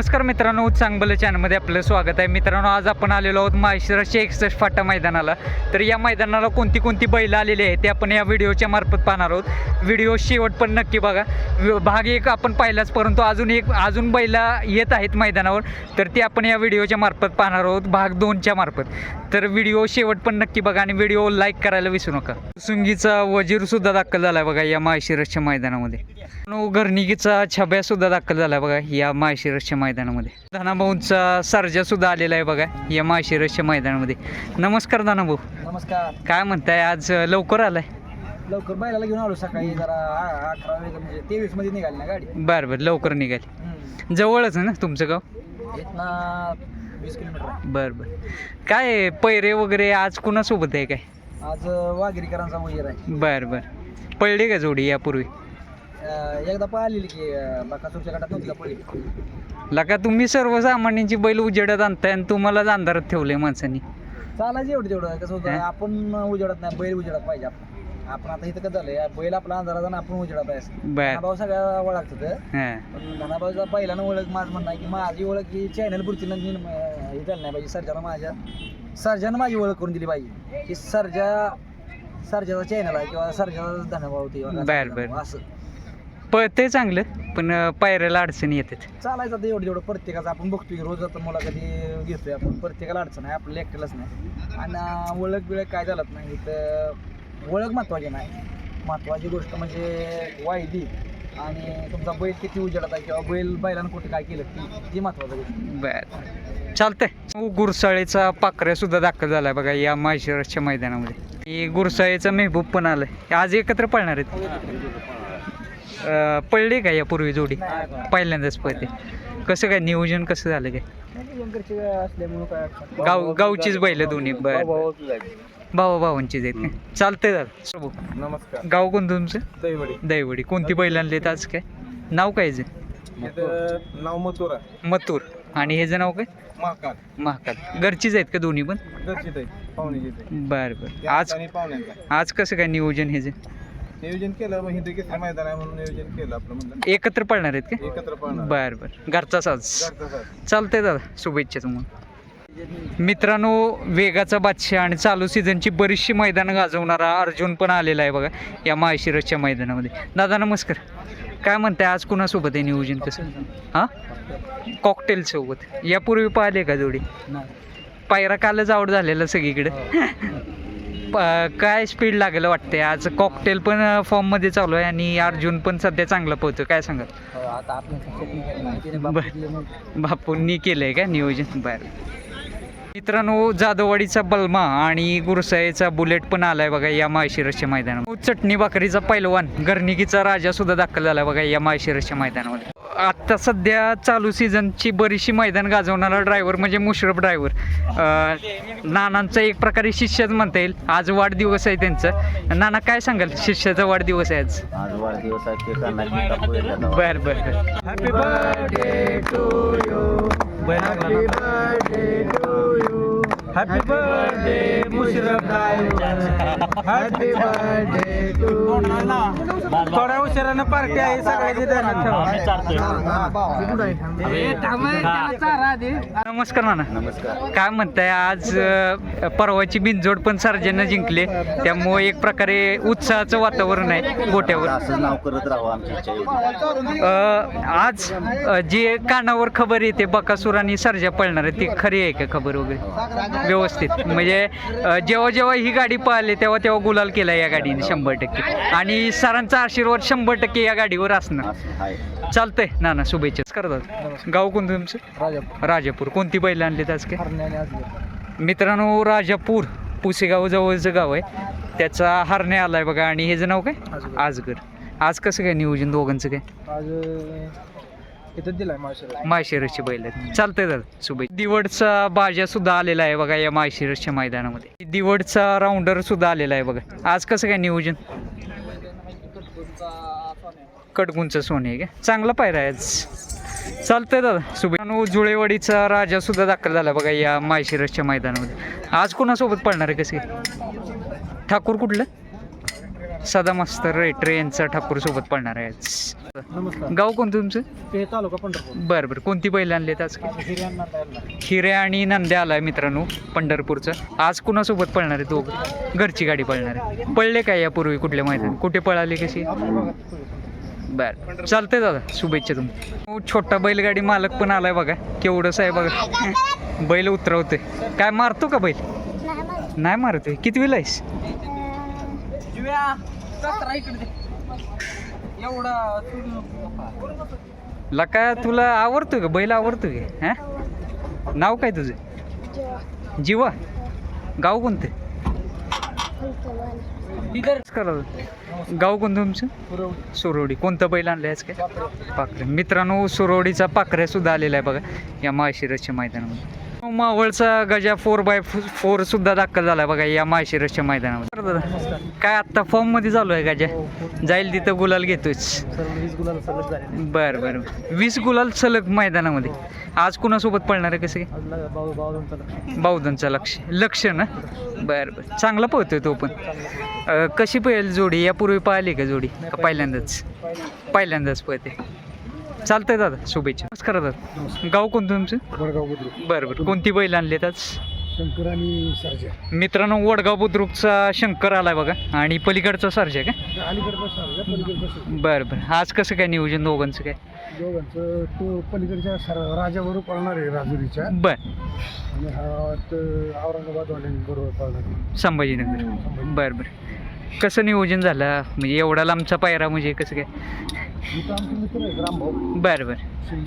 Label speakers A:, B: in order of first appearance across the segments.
A: नमस्कार मित्रांनो चांगलं चॅनलमध्ये आपलं स्वागत आहे. मित्रांनो आज आपण आलेलो आहोत माहेश्वराच्या एकसष्ट फाटा मैदानाला. तर या मैदानाला कोणती कोणती बैलं आलेली आहे ते आपण या व्हिडिओच्या मार्फत पाहणार आहोत. व्हिडिओ शेवट पण नक्की बघा. भाग एक आपण पाहिलाच परंतु अजून एक अजून बैला येत आहेत मैदानावर. तर ते आपण या व्हिडिओच्या मार्फत पाहणार आहोत भाग दोनच्या मार्फत. तर व्हिडिओ शेवट पण नक्की बघा आणि व्हिडिओ लाईक करायला विसरू नका. सुंगीचा वजीरसुद्धा दाखल झाला आहे बघा या माहेशिरसच्या मैदानामध्ये. नो घरणिकीचा दाखल झाला आहे बघा या माहेशिरसच्या मैदानामध्ये. धनाभाऊंचा सर्जा सुद्धा आलेला आहे बघा या माहेशिरसच्या मैदानामध्ये. नमस्कार धनाभाऊ.
B: नमस्कार.
A: काय म्हणताय आज लवकर आलाय?
B: लवकर बैलाला घेऊन आलो सकाळी जरा म्हणजे तेवीसमध्ये निघाली ना गाडी.
A: बरं बरं लवकर निघाली. जवळच आहे ना तुमचं गाव?
B: वीस किलोमीटर.
A: बरं बरं. काय पैरे वगैरे आज कुणासोबत आहे काय?
B: आज वागिरीकरांचा वजीर आहे.
A: बरं बरं. पडली का जोडी यापूर्वी?
B: एकदा पाहिलेली की बकासूरच्या गटात नव्हती का पळी?
A: लका तुम्ही सर्वसामान्यांची बैल उजेडात आणताय आणि तुम्हालाच अंधारात ठेवलंय माणसांनी.
B: चालायचं एवढं तेवढं. कसं होतं? आपण उजेडत नाही बैल उजेडत पाहिजे आपण आपण आता इथं कसं झालंय बैल आपला अंधारात आणि आपण उजेडत आहे. धनाभाऊ सगळ्या ओळखतात.
A: हां.
B: पण धनाभाऊचा पहिल्यानं ओळख माझं म्हणणं की माझी ओळख ही चॅनल अं, हे झालं नाही पाहिजे. सर्जाला माझ्या सर्जानं माझी ओळख करून दिली पाहिजे. की सर्जा सर्जाचा चॅनल आहे किंवा सर्जाचा धनाभाऊ ते. असं.
A: पळते चांगलं पण पायऱ्याला अडचणी येतात.
B: चालायचं आता एवढं एवढं प्रत्येकाचं. आपण बघतोय रोज आता मुलाखती घेतोय आपण. प्रत्येकाला अडचण आहे आपल्याला एकट्यालाच नाही. आणि ओळख बिळख काय झालंच नाही तर ओळख महत्त्वाची नाही. महत्त्वाची गोष्ट म्हणजे वायदी. आणि तुमचा बैल किती उजेडत आहे किंवा बैल बैलानं कुठे काय केलं ती ती महत्त्वाची गोष्ट.
A: बर. चालतंय. गुरसाळेचा पाकऱ्या सुद्धा दाखल झालाय बघा या माहेश्वरच्या मैदानामध्ये. ही गुरसाळेचा मेहबूब पण आलाय. आज एकत्र पळणार आहेत. अं, पळले का यापूर्वी जोडी? पहिल्यांदाच पळते. कसं काय नियोजन कसं झालं काय? गाव गावचीच बैल दोन्ही. बर. भावा भावांचीच आहेत काय? चालतंय दादा.
B: नमस्कार.
A: गाव कोणतं तुमचं?
B: दैवडी
A: दैवडी कोणती बैल आणलेत आज काय? नाव काय जे
B: नाव मथुरा.
A: मथुर. आणि ह्याचं नाव काय?
B: महाकाल.
A: महाकाल. घरचीच आहेत का दोन्ही पण? बर बर. आज आज कसं काय नियोजन हे जे
B: नियोजन केलं मग हिंदू केसरी मैदान आहे म्हणून नियोजन केलं आपलं म्हणलं
A: एकत्र पळणार आहेत का?
B: एकत्र पाहणार
A: बर बर.
B: घरचं सर.
A: चालतंय दादा शुभेच्छा तुम्हाला. मित्रांनो वेगाचा बादशाह आणि चालू सीझनची बरीचशी मैदानं गाजवणारा अर्जुन पण आलेला आहे बघा या माळशिरसच्या मैदानामध्ये. दादा नमस्कार. काय म्हणताय आज कुणासोबत आहे नियोजन कसं? हां? कॉकटेल सोबत. यापूर्वी पाहिले का जोडी? पायरा कालच आवड झालेला सगळीकडे. प- काय स्पीड लागलं वाटतंय? आज कॉकटेल पण फॉर्ममध्ये चालू आहे आणि अर्जुन पण सध्या चांगला पोहतो काय सांगाल?
B: हो.
A: बापूंनी केलंय का नियोजन? बरं. मित्रांनो जाधववाडीचा बलमा आणि गुरसाईचा बुलेट पण आलाय बघा या माळशिरसच्या मैदानात चटणी भाकरीचा पैलवान गर्निकीचा राजा सुद्धा दाखल झालाय बघा या माळशिरसच्या मैदानामध्ये. आता सध्या चालू सीझनची बरीचशी मैदान गाजवणारा ड्रायव्हर म्हणजे मुशरफ ड्रायव्हर नानांचा एक प्रकारे शिष्यच म्हणता येईल. आज वाढदिवस आहे त्यांचा. नाना काय सांगाल? शिष्याचा वाढदिवस आहे आज.
C: आज वाढदिवस
A: बर बर
B: happy birthday to you happy birthday Musharraf happy birthday to थोड्या उशिरानं पार्टी आहे सगळ्याची
A: नमस्कार नाना.
C: नमस्कार.
A: काय म्हणताय आज अ, परवाची बिनजोड पण सर्जन जिंकले. त्यामुळे एक प्रकारे उत्साहाचं वातावरण आहे गोट्यावर.
C: असंच नाव करत राहावं आमची इच्छा आहे.
A: अ, आज अ, जे कानावर खबर येते बकासूर आणि सर्जा पळणार आहे ती खरी आहे का खबर वगैरे? व्यवस्थित. म्हणजे जेव्हा जेव्हा ही गाडी पळाली तेव्हा तेव्हा गुलाल केला या गाडीने शंभर टक्के. आणि सरांचा आशीर्वाद शंभर टक्के या गाडीवर असणार. चालतंय नाना शुभेच्छा. करतात. गाव कोणतं तुमचं?
B: राजा
A: राजापूर. कोणती बैल आणलीत आज काय? मित्रांनो राजापूर पुसेगाव जवळचं गाव आहे. त्याचा हरणे आलाय बघा. आणि ह्याचं नाव काय?
B: आजगर.
A: आजगर आज कसं काय नियोजन दोघांचं काय?
B: आज इथं दिलाय मावशीला
A: माळशिरसचे बैल आहेत. चालतंय दादा शुभेच्छा दिवडचा बाजा सुद्धा आलेला आहे बघा या माळशिरसच्या मैदानामध्ये. दिवडचा राऊंडर सुद्धा आलेला आहे बघा. आज कसं काय नियोजन? कडगुंचा सोने आहे का? चांगला पायरा आहे चालतंय दादा शुभेच्छा जुळेवाडीचा राजा सुद्धा दाखल झाला बघा या माळशिरसच्या मैदानामध्ये. आज कोणासोबत पळणार आहे कसं ठाकूर कुठलं? सदा मास्तर रेटरे यांचा ठाकूर सोबत पळणार आहे गाव कोणतं तुमचं?
B: ते तालुका पंढरपूर.
A: बरं बरं. कोणती बैल आणलेत आज? हिऱ्या आणि नंद्या आलाय मित्रांनो पंढरपूरचं. आज कुणासोबत पळणार आहे दोघं? घरची गाडी पळणार आहे. पळले काय यापूर्वी कुठल्या मैदान? कुठे पळाली कशी? बर. चालतंय दादा शुभेच्छा तुम्ही हो, छोटा बैलगाडी मालक पण आलाय बघा. केवढंच आहे बघा. बैल उतरवतोय. काय मारतो का बैल? नाही मारतोय. किती वेळ आहेस?
B: एवढा
A: लका तुला आवडतोय का? बैल आवडतोय का? हा? नाव काय तुझं? जीवा. गाव कोणतं? गाव कोणतं तुमचं? सुरोडी कोणतं बैल आणलं आज काय? पाखरे. मित्रांनो सुरोडीचा पाखऱ्या सुद्धा आलेला आहे बघा या माळशिरसच्या मैदानामध्ये. मावळचा गजा फोर बाय फोर सुद्धा दाखल झाला बघा या माळशिरसच्या मैदानामध्ये दादा. काय आत्ता फॉर्ममध्ये चालू आहे गजा? जाईल तिथं गुलाल
B: झाले.
A: बर बर. वीस गुलाल सलग मैदानामध्ये. आज कुणासोबत पळणार आहे कसं? बावधनचा लक्ष. लक्ष. ना? बर बर. चांगला पळतोय तो पण. कशी पळेल जोडी? यापूर्वी पाहिली का जोडी? का पहिल्यांदाच? पहिल्यांदाच पळते. चालतंय दादा शुभेच्छा. नमस्कार दादा. गाव कोणतं तुमचं?
B: वडगाव बुद्रुक.
A: बरं बरं. कोणती बैल आणलीत आज?
B: शंकर आणि सरजा.
A: मित्रांनो वडगाव बुद्रुकचा शंकर आलाय बघा. आणि पलीकडचा सरजा का?
B: अलीकडचं सरजा पलीकडचं
A: बरं बरं. आज कसं काय नियोजन दोघांचं काय?
B: दोघांचं तो पलीकडच्या सर राजाबरोबर पळणार आहे राजुरीच्या.
A: बरं.
B: आणि हा त- औरंगाबादवाल्यांबरोबर पळणार आहे.
A: संभाजीनगर. बरं बरं. कसं नियोजन झालं? म्हणजे एवढा लांबचा पायरा म्हणजे कसं काय? बरं बरं.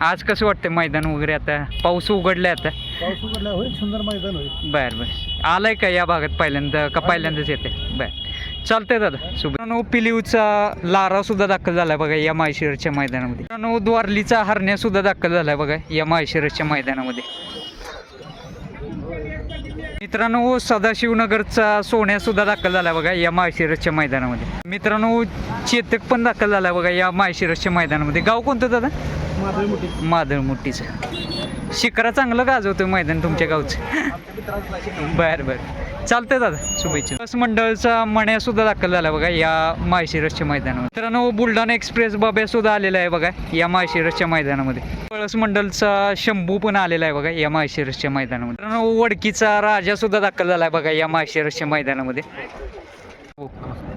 A: आज कसं वाटतं मैदान वगैरे आता? पाऊस उघडलाय आता.
B: पाऊस उघडला होईल सुंदर मैदान होईल
A: बरं बरं. आलाय का या भागात पहिल्यांदा? का पहिल्यांदाच येते बरं. चालतंय दादा. सुब्रानो पिलिवचा लारा सुद्धा दाखल झालाय बघा या माळशिरसच्या मैदानामध्ये. द्वारलीचा हरण्या सुद्धा दाखल झालाय बघा या माळशिरसच्या मैदानामध्ये. मित्रांनो सदाशिवनगरचा सोन्या सुद्धा दाखल झाला बघा या माळशिरसच्या मैदानामध्ये. मित्रांनो चेतक पण दाखल झाला बघा या माळशिरसच्या मैदानामध्ये. गाव कोणतं दादा?
B: मादळमुट्टीचं मोठी
A: माधवमुट्टीचं शिखरा चांगलं गाजवतोय मैदान तुमच्या गावचं. बरं बरं. चालतंय दादा शुभेच्छा. बस मंडळचा मण्या सुद्धा दाखल झाला बघा या माळशिरसच्या मैदानामध्ये मित्रांनो बुलढाणा एक्सप्रेस बाब्या सुद्धा आलेला आहे बघा या माळशिरसच्या मैदानामध्ये. पळस मंडळचा शंभू पण आलेला आहे बघा या माळशिरसच्या मैदानामध्ये. मित्रांनो वडकीचा राजा सुद्धा दाखल झाला आहे बघा या माळशिरसच्या मैदानामध्ये.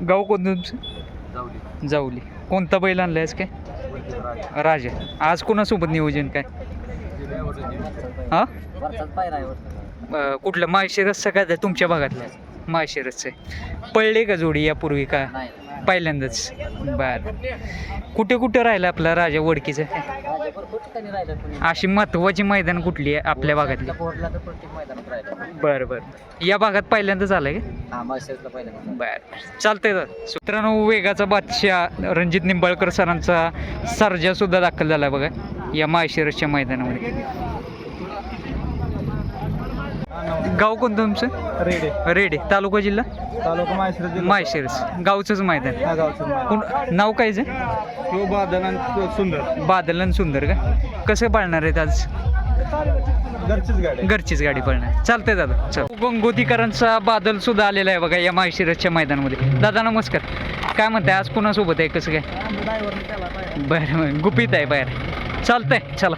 A: गाव कोणतं तुमचं? जाऊली कोणता बैल आणलाय आज काय? राजा. आज कोणासोबत नियोजन काय? हा? कुठलं? माळशिरसचं काय ते तुमच्या भागातलं? माळशिरसचं आहे. पळले का जोडी यापूर्वी का? पहिल्यांदाच. बर. कुठे कुठे राहिलं आपला राजा वडकीचं? अशी महत्वाची मैदान कुठली आहे आपल्या भागातली? बरं बरं. या भागात पहिल्यांदाच आलंय का? बर. चालतंय तर. मित्रांनो वेगाचा बादशाह रणजित निंबाळकर सरांचा सर्जा सुद्धा दाखल झाला बघा. या माळशिरसच्या मैदानामध्ये. गाव कोणतं तुमचं?
B: रेडे.
A: रेडे. तालुका जिल्हा?
B: तालुका माहेश्वर जिल्हा.
A: माळशिरस गावचंच मैदान.
B: हा गावचं
A: कोण नाव काय जे?
B: तो बादल आणि तो सुंदर.
A: बादलन सुंदर का? कसं पाळणार आहेत आज?
B: घरचीच गाडी
A: घरचीच गाडी पळणार. चालतंय दादा. चल. गंगोतीकरांचा बादल सुद्धा आलेला आहे बघा या माळशिरसच्या मैदानामध्ये. दादा नमस्कार. काय म्हणताय? आज कोणासोबत आहे? कसं काय? बरं बरं. गुपित आहे बाहेर. चालतंय. चला.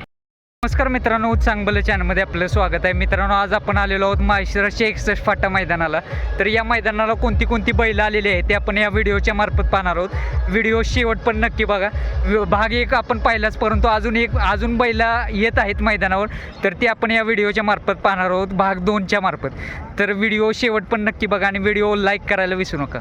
A: नमस्कार मित्रांनो चांगलं चॅनलमध्ये आपलं स्वागत आहे. मित्रांनो आज आपण आलेलो आहोत माहेशराचे एकसष्ट फाटा मैदानाला. तर या मैदानाला कोणती कोणती बैलं आलेली आहे ते आपण या व्हिडिओच्या मार्फत पाहणार आहोत. व्हिडिओ शेवट पण नक्की बघा. भाग एक आपण पाहिलाच परंतु अजून एक अजून बैला येत आहेत मैदानावर. तर ते आपण या व्हिडिओच्या मार्फत पाहणार आहोत भाग दोनच्या मार्फत. तर व्हिडिओ शेवट पण नक्की बघा आणि व्हिडिओ लाईक करायला विसरू नका.